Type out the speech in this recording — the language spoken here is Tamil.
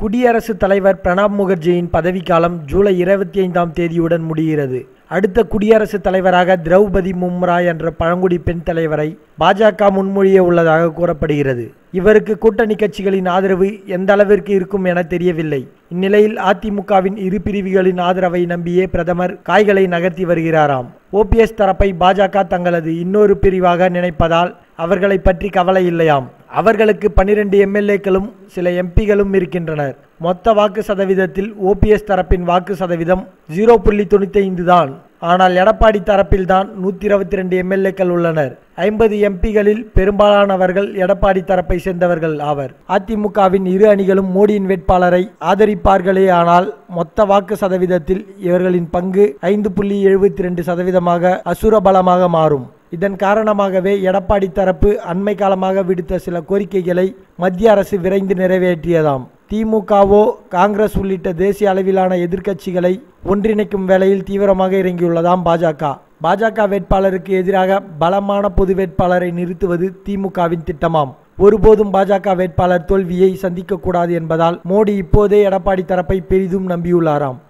குடியரசுத் தலைவர் பிரணாப் முகர்ஜியின் பதவிக்காலம் ஜூலை இருபத்தி ஐந்தாம் தேதியுடன் முடிகிறது. அடுத்த குடியரசுத் தலைவராக திரௌபதி மும்ரா என்ற பழங்குடி பெண் தலைவரை பாஜக முன்மொழிய உள்ளதாக கூறப்படுகிறது. இவருக்கு கூட்டணி கட்சிகளின் ஆதரவு எந்த அளவிற்கு இருக்கும் என தெரியவில்லை. இந்நிலையில் அதிமுகவின் இரு பிரிவுகளின் ஆதரவை நம்பியே பிரதமர் காய்களை நகர்த்தி வருகிறாராம். ஓபிஎஸ் தரப்பை பாஜக தங்களது இன்னொரு பிரிவாக நினைப்பதால் அவர்களை பற்றி கவலை இல்லையாம். அவர்களுக்கு பன்னிரண்டு எம்எல்ஏக்களும் சில எம்பிகளும் இருக்கின்றனர். மொத்த வாக்கு சதவீதத்தில் ஓபிஎஸ் தரப்பின் வாக்கு சதவீதம் ஜீரோ புள்ளி தொண்ணூற்றி ஐந்து தான். ஆனால் எடப்பாடி தரப்பில்தான் நூற்றி இருபத்தி ரெண்டு எம்எல்ஏக்கள் உள்ளனர். ஐம்பது எம்பிகளில் பெரும்பாலானவர்கள் எடப்பாடி தரப்பை சேர்ந்தவர்கள் ஆவர். அதிமுகவின் இரு அணிகளும் மோடியின் வேட்பாளரை ஆதரிப்பார்களே ஆனால் மொத்த வாக்கு சதவீதத்தில் இவர்களின் பங்கு ஐந்து புள்ளி எழுபத்தி ரெண்டு சதவீதமாக அசுரபலமாக மாறும். இதன் காரணமாகவே எடப்பாடி தரப்பு அண்மை காலமாக விடுத்த சில கோரிக்கைகளை மத்திய அரசு விரைந்து நிறைவேற்றியதாம். திமுகவோ காங்கிரஸ் உள்ளிட்ட தேசிய அளவிலான எதிர்க்கட்சிகளை ஒன்றிணைக்கும் வேளையில் தீவிரமாக இறங்கியுள்ளதாம் பாஜக. பாஜக வேட்பாளருக்கு எதிராக பலமான பொது வேட்பாளரை நிறுத்துவது திமுகவின் திட்டமாம். ஒருபோதும் பாஜக வேட்பாளர் தோல்வியை சந்திக்கக்கூடாது என்பதால் மோடி இப்போதே எடப்பாடி தரப்பை பெரிதும் நம்பியுள்ளாராம்.